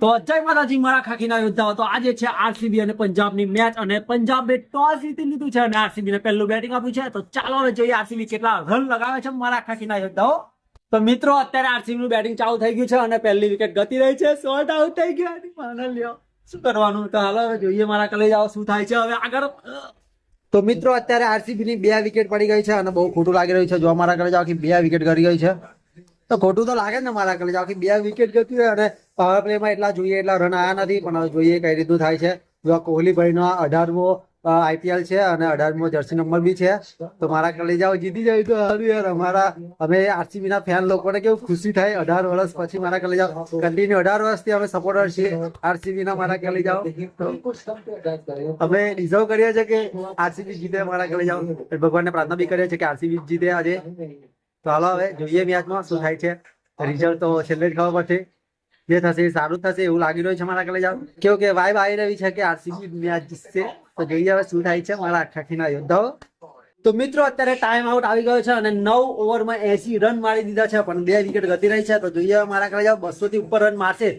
તો જય માતાજી, મારા ખાખીના યોદ્ધાઓ. તો આજે છે આરસીબી અને પંજાબની મેચ અને પંજાબે ટોસ જીતી લીધું છે અને આરસીબી ને પહેલું બેટિંગ આપ્યું છે. તો ચાલો હવે જોઈએ આરસીબી કેટલા રન લગાવે છે મારા ખાખીના યોદ્ધાઓ. તો મિત્રો, અત્યારે આરસીબી નું બેટિંગ ચાલુ થઈ ગયું છે અને પહેલી વિકેટ ગતી રહી છે. શોર્ટ આઉટ થઈ ગયો લ્યો. શું કરવાનું? તો હાલો, હવે જોઈએ મારા કલે જાઓ શું થાય છે. હવે આગળ. તો મિત્રો, અત્યારે આરસીબી ની બે વિકેટ પડી ગઈ છે અને બહુ ખોટું લાગી રહ્યું છે. જો મારા ઘરે જાઓ કે બે વિકેટ કરી ગઈ છે. તો ખોટું તો લાગે ને મારા કલે આખી બે વિકેટ ગતી હોય અને પાવર પ્લે માં એટલા જોઈએ, એટલા રન આવ્યા નથી, પણ જોઈએ કઈ રીતનું થાય છે. કોહલી કોહલીભાઈ નો અઢારમો આઈપીએલ છે અને અઢારમો જર્સી નંબર બી છે, તો મારા ઘરે જાઓ, જીતી જાય તો સારું યાર. અમારા, અમે આરસીબી ના ફેન લોકોને કેવું ખુશી થાય, અઢાર વર્ષ પછી મારા ઘરે જાઓ. કન્ટિન્યુ અઢાર વર્ષથી અમે સપોર્ટર છીએ આરસીબી ના મારા ઘરે જાઓ. અમે ડિઝર્વ કરીએ છીએ કે આરસીબી જીતે મારા ભગવાન ભગવાનને પ્રાર્થના બી કરીએ છીએ કે આરસીબી જીતે આજે. તો હાલો હવે જોઈએ મેચમાં શું થાય છે. રિઝલ્ટ તો છેલ્લે જ ખબર પડશે. જે થશે સારું થશે એવું લાગી રહ્યું છે મારા જાવ કેવું કે વાઇબ આવી રહી છે કે આરસીબી મેચ જીતશે. તો જોઈએ હવે શું થાય છે મારા આખાખીના યોદ્ધાઓ તો મિત્રો, અત્યારે ટાઈમ આઉટ આવી ગયો છે અને નવ ઓવરમાં એસી રન મારી દીધા છે, પણ બે વિકેટ ગતી રહી છે. તો જોઈએ મારા કલે જાઓ બસો થી ઉપર રન મારશે.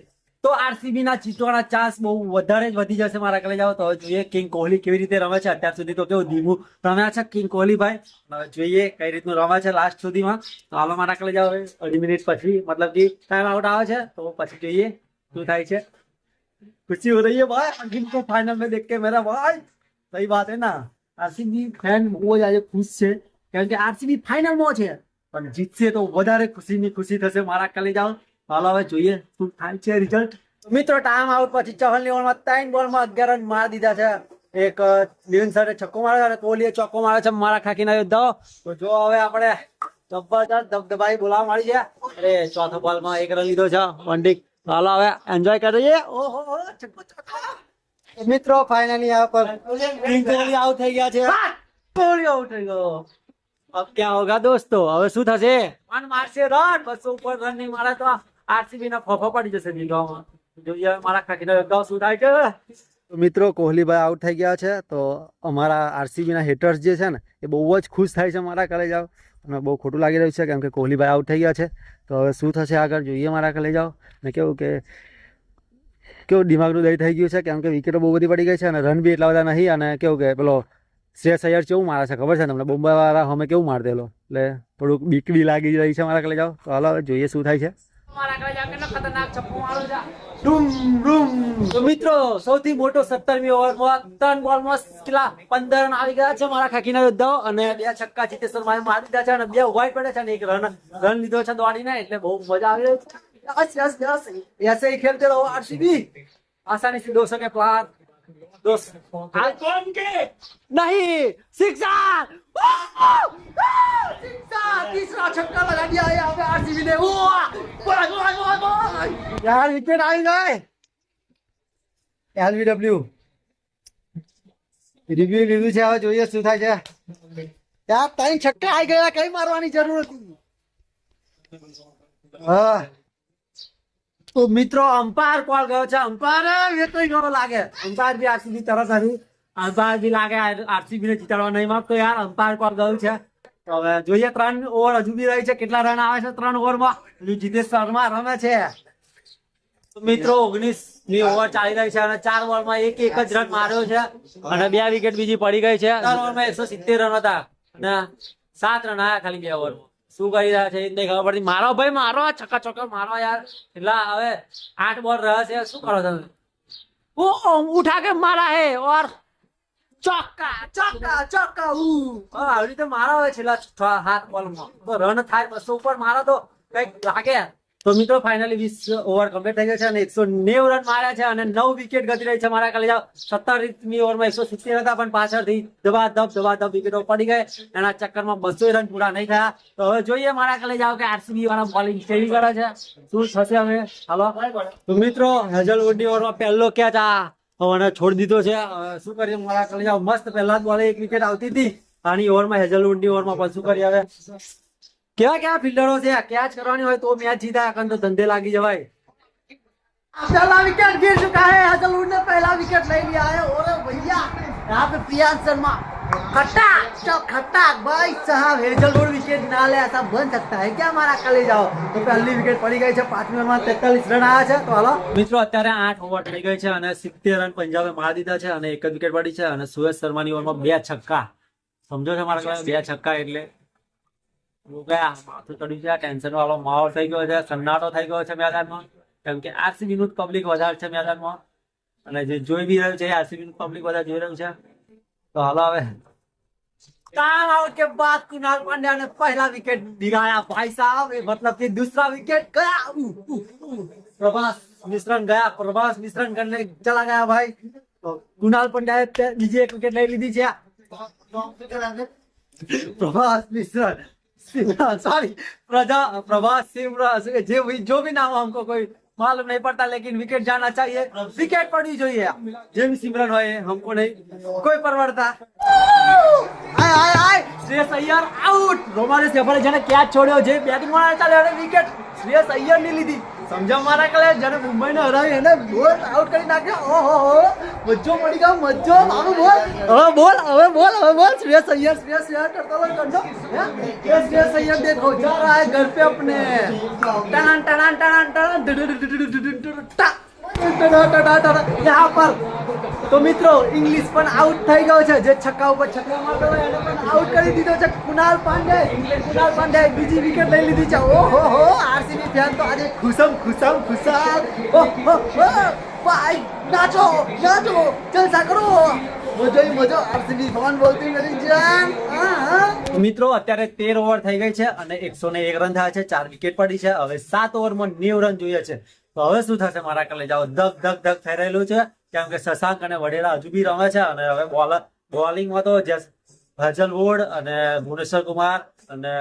તો આરસીબી ના જીતવાના ચાન્સ બહુ વધારે જ વધી જશે મારા કલે જાઓ તો હવે જોઈએ કિંગ કોહલી કેવી રીતે રમે છે અત્યાર સુધી તો કેવું ધીમું રમ્યા છે કિંગ કોહલી ભાઈ હવે જોઈએ કઈ રીતનું રમે છે લાસ્ટ સુધીમાં તો હાલો મારા કલે જાઓ હવે અઢી મિનિટ પછી મતલબ કે ટાઈમ આઉટ આવે છે તો પછી જોઈએ શું થાય છે खुशी हो रही है भाई अंकित को फाइनल में देख के मेरा भाई सही बात है ना આરસીબી ફેન બહુ જ આજે ખુશ છે કારણ કે આરસીબી ફાઇનલમાં છે પણ જીતશે તો વધારે ખુશીની ખુશી થશે મારા કલે જાઓ હાલો હવે જોઈએ શું થાય છે રિઝલ્ટ મિત્રો ટાઈમ આઉટ પછી ચહલ ની ઓવરમાં ત્રણ બોલમાં અગિયાર રન મારી દીધા છે એક લિવન સરે છક્કો માર્યો અને કોહલીએ ચોક્કો માર્યો છે મારા ખાખીના યોદ્ધાઓ તો જો હવે આપણે જબરજસ્ત દબદબાઈ બોલાવા મળી છે અરે ચોથો બોલમાં એક રન લીધો છે વનડી હાલો હવે એન્જોય કરીએ ઓહો હો, છક્કો છક્કો મિત્રો ફાઇનલી આ પર કિંગ કોહલી આઉટ થઈ ગયા છે કોહલી આઉટ થઈ ગયો अब क्या होगा दोस्तों હવે શું થશે રન મારશે રન બસો ઉપર રન નહીં મારે તો આરસીબી ના ફોફો પડી જશે જોઈએ મારા ખાખીના યોદ્ધાઓ શું થાય છે મિત્રો, કોહલીભાઈ આઉટ થઈ ગયા છે. તો અમારા આરસીબી ના હેટર્સ જે છે ને, એ બહુ જ ખુશ થાય છે મારા કલે જાઓ અને બહુ ખોટું લાગી રહ્યું છે કેમ કે કોહલીભાઈ આઉટ થઈ ગયા છે. તો હવે શું થશે આગળ, જોઈએ મારા કલે જાઓ ને કેવું કે, કેવું દિમાગનું દહીં થઈ ગયું છે કેમ કે વિકેટો બહુ બધી પડી ગઈ છે અને રન બી એટલા બધા નહીં. અને કેવું કે, પેલો શ્રેયસ અય્યર કેવું મારે છે, ખબર છે તમને? બોમ્બાવાળા અમે કેવું માર દેલો. એટલે થોડુંક બીક બી લાગી રહી છે મારા કલે જાઓ તો હાલો જોઈએ શું થાય છે. મોટો સત્તરમી ઓવરમાં ત્રણ બોલમાં કેટલા? પંદર આવી ગયા છે મારા ખાકીના યોદ્ધાઓ અને બે છક્કા ચિત્તેશ્વર મારે મારી દીધા છે અને બે વ્હાઈટ પડ્યા છે અને રન રન લીધો છે દોડીને એટલે બહુ મજા આવી યસ યસ ખેલતે રહો આરસીબી આસાની સે દો સકે પાર દોસ્ત કોણ કે નહીં શિક્ષા શિક્ષા તીસરા છક્કા લગા દિયા હે હવે આરસીબી ને ઓ બોલા બોલા બોલા બોલા યાર વિકેટ આવી ગઈ રિવ્યુ લીધું છે હવે જોઈએ શું થાય છે યાર ત્રણ છક્કા આવી ગયા કઈ મારવાની જરૂર હતી હા તો મિત્રો અમ્પાયર કોલ ગયો છે. અમ્પાયર વેતોય ગયો લાગે. અમ્પાયર બી આરસીબી તરફ હતી અમ્પાયર બી લાગે આરસીબી ને જીતાડવા નહીં માંગતો યાર. અમ્પાયર કોલ ગયો છે. હવે જોઈએ ત્રણ ઓવર હજુ બી રહી છે. કેટલા રન આવે છે ત્રણ ઓવરમાં? માં જીતેશ શર્મા રમે છે. મિત્રો ઓગણીસની ઓવર ચાલી રહી છે અને ચાર ઓવરમાં એક એક જ રન માર્યો છે. અને બે વિકેટ બીજી પડી ગઈ છે. ચાર ઓવરમાં એકસો સિત્તેર રન હતા. સાત રન આવ્યા ખાલી બે ઓવરમાં. શું કરી રહ્યા છે નહીં ખબર પડતી. મારો ભાઈ, મારો છક્કા ચોક્કા મારો યાર. એટલા હવે આઠ બોલ રહ્યા છે શું કરો તમે? ઓ ઉઠા કે મારા હે, ઓર ચોક્કા ચોક્કા ચોક્કા ઉ આવી રીતે મારા હોય છેલ્લા છ સાત બોલમાં. તો રન થાય, બસો ઉપર મારો તો કંઈક લાગે તો મિત્રો ફાઇનલી વીસ ઓવર કમ્પ્લીટ થઈ ગયો છે અને એકસો નેવ રન માર્યા છે અને નવ વિકેટ ગતી રહી છે મારા કાલે સત્તરમી ઓવરમાં એકસો સિત્તેર હતા, પણ પાછળથી ધબાધબ ધબાધબ વિકેટો પડી ગઈ એના ચક્કરમાં બસો રન પૂરા નહીં થયા. તો હવે જોઈએ મારા કાલે જાઓ કે આરસીબી વાળા બોલિંગ કેવી કરે છે. શું થશે હવે? હાલો. તો મિત્રો, હેઝલવુડની ઓવરમાં પહેલો કેચ આ અને છોડી દીધો છે. શું કરીએ મારા કાલે જાઓ, મસ્ત પહેલા જ બોલે એક વિકેટ આવતી હતી. આની ઓવરમાં હેઝલવુડની ઓવરમાં પણ શું કરીએ હવે? કેવા કેવા ફિલ્ડરો છે કેચ કરવાની હોય તો મેચ જીતા કારણ તો ધંધે લાગી જવાય पहला विकेट गिर चुका है हजलवुड ने पहला विकेट ले लिया है और भैया यहाँ पे प्रियांश शर्मा खटाक चौ खटाक भाई साहब हेजलवुड विकेट ना ले ऐसा बन सकता है क्या हमारा कले जाओ तो पहली विकेट पड़ी गई है પાંચમી ઓવરમાં તેતાલીસ રન આવ્યા છે તો હાલો મિત્રો અત્યારે આઠ ઓવર થઈ ગઈ છે અને સિત્તેર રન પંજાબે મારી દીધા છે અને એક જ વિકેટ પડી છે અને સુરેશ શર્માની ઓવરમાં બે છક્કા સમજો છો મારા કહેવાય? બે છક્કા એટલે હું ગયા માથું ચડ્યું છે ટેન્શન વાળો માહોલ થઈ ગયો છે સન્નાટો થઈ ગયો છે મેદાનમાં કેમ કે આરસીબી નું પબ્લિક વધારે છે મેદાનમાં અને જે જોઈ બી રહ્યું છે આરસીબી નું પબ્લિક વધારે જોઈ રહ્યું છે તો હાલો હવે टाइम आउट के बाद कुणाल पांड्या ने पहला विकेट दिखाया भाई साहब ये मतलब कि दूसरा विकेट गया उ, उ, उ। प्रभास मिश्रण गया प्रभास मिश्रण करने चला गया भाई तो कुणाल पांड्या ने बीजी एक विकेट ले ली दी છે प्रभास मिश्रण सॉरी प्रजा प्रभास सिमरन जे भी जो भी नाम हो हमको कोई मालूम नहीं पड़ता लेकिन विकेट जाना चाहिए विकेट पड़नी चाहिए जे भी सिमरन हो ये हमको नहीं कोई परवड़ता આય આય આય શ્રેયસ અય્યર આઉટ રોમાને સેફળે જેને કેચ છોડ્યો જે બેટિંગ વાળા ચાલે એને વિકેટ શ્રેયસ અય્યર ની લીધી સમજા મારા કલે? જ્યારે મુંબઈને હરાવી એને બોલ આઉટ કરી નાખ્યો ઓહો મજ્જો મળી ગયો મજ્જો. મારું બોલ. હવે બોલ હવે બોલ હવે બોલ. શ્રેયસ અય્યર શ્રેયસ અય્યર કરતો હોય કરજો. હે? શ્રેયસ અય્યર દેખો, જા રહા હે ઘર पे अपने टन टन टन टन टा યહાં પર તો મિત્રો ઇંગ્લિશ પણ આઉટ થઈ ગયો છે. જે છક્કા ઉપર છક્કા મારતો હોય, એને પણ આઉટ કરી દીધો છે કુનાલ પાંડે. કુનાલ પાંડે બીજી વિકેટ લઈ લીધી છે. ઓહો હો આરસીબી ફેન તો આજે ખુશમ ખુશમ, ખુશાલ. ઓહો ભાઈ, નાચો નાચો, જલસા કરો. મજો મજો આરસીબી ભગવાન બોલતી નથી. જાન મિત્રો, અત્યારે તેર ઓવર થઈ ગઈ છે અને એકસો ને એક રન થયા છે. ચાર વિકેટ પડી છે. હવે સાત ઓવરમાં નેવ રન જોઈએ છે. તો હવે શું થશે? મારા કલે જાઓ. ધક ધક ધક થઈ રહેલું છે. કેમ કે શશાંક અને વડેલા હજુ બી રમે છે અને હવે બોલર બોલિંગમાં તો જેસ વોડ અને ભુવનેશ્વર કુમાર અને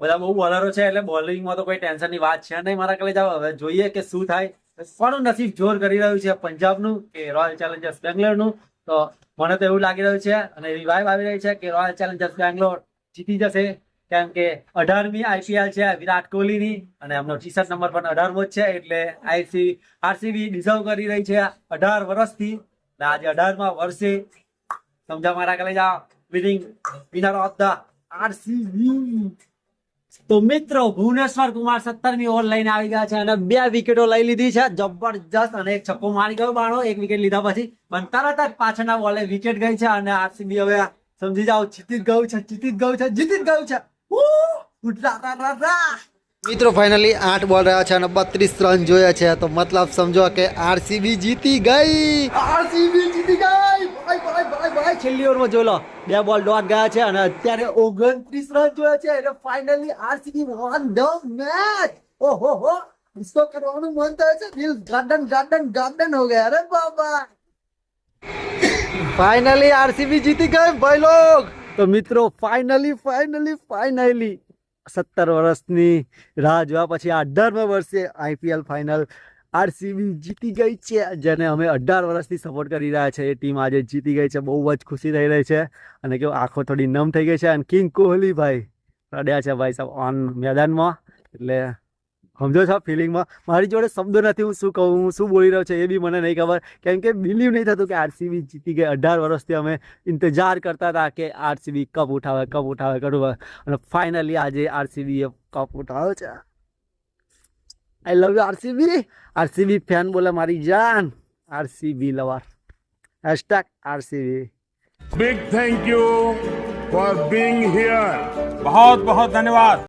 બધા બહુ બોલરો છે એટલે બોલિંગમાં તો કોઈ ટેન્શનની વાત છે નહીં મારા કલે જાઓ. હવે જોઈએ કે શું થાય. પણ નસીબ જોર કરી રહ્યું છે? પંજાબનું કે રોયલ ચેલેન્જર્સ બેંગ્લોરનું તો મને તો એવું લાગી રહ્યું છે અને એવી વાઇબ આવી રહી છે કે રોયલ ચેલેન્જર્સ બેંગ્લોર જીતી જશે. કેમ કે અઢારમી આઈપીએલ છે વિરાટ કોહલીની અને એમનો ટી શર્ટ નંબર પણ અઢારમો જ છે એટલે આઈસી આરસીબી ડિઝર્વ કરી રહી છે અઢાર વર્ષથી. આજે અઢારમા વર્ષે સમજા મારા કલે જા winning winner of the RCB તો મિત્રો, ભુવનેશ્વર કુમાર સત્તરમી ઓવર લઈને આવી ગયા છે અને બે વિકેટો લઈ લીધી છે. જબરજસ્ત અને એક છક્કો મારી ગયો બાણો. એક વિકેટ લીધા પછી પણ તરત જ પાછળના બોલે વિકેટ ગઈ છે અને આરસીબી હવે સમજી જાઓ, જીતી ગયું છે, જીતી ગયું છે, જીતી ગયું છે. મિત્રો ફાઇનલી આઠ બોલ રહ્યા છે અને બત્રીસ રન જોયા છે. તો મતલબ સમજો કે આરસીબી જીતી ગઈ. આરસીબી જીતી ગઈ. ભાઈ ભાઈ ભાઈ ભાઈ છેલ્લી ઓવરમાં જોઈ લો બે બોલ ડોટ ગયા છે અને અત્યારે ઓગણત્રીસ રન જોયા છે એટલે finally RCB won the match ઓહો હો. ગુસ્સો કરવાનું મન થાય છે. દિલ ગાર્ડન ગાર્ડન ગાર્ડન હો ગયા. અરે બાબા. ફાઇનલી આરસીબી જીતી ગઈ ભાઈ લોગ. તો મિત્રો ફાઇનલી ફાઇનલી ફાઇનલી સત્તર વર્ષની રાહ જોયા પછી અઢારમા વર્ષે આઈપીએલ ફાઇનલ આરસીબી જીતી ગઈ છે, જેને અમે અઢાર વર્ષથી સપોર્ટ કરી રહ્યા છે. એ ટીમ આજે જીતી ગઈ છે, બહુ જ ખુશી થઈ રહી છે અને કેવું આંખો થોડી નમ થઈ ગઈ છે. અને કિંગ કોહલી ભાઈ રડ્યા છે ભાઈ સાહેબ ઓન મેદાનમાં. એટલે સમજો છો ફિલિંગમાં મારી જોડે શબ્દો નથી હું શું કહું હું શું બોલી રહ્યો છે એ બી મને નહીં ખબર કેમ કે બિલીવ નહીં થતું કે આરસીબી જીતી ગઈ અઢાર વર્ષથી અમે ઇંતજાર કરતા હતા કે આરસીબી કપ ઉઠાવે કપ ઉઠાવે કરું અને ફાઇનલી આજે આરસીબી એ કપ ઉઠાવ્યો છે I love you RCB RCB fan બોલે મારી જાન RCB lover hashtag RCB Big thank you for being here. बहुत बहुत धन्यवाद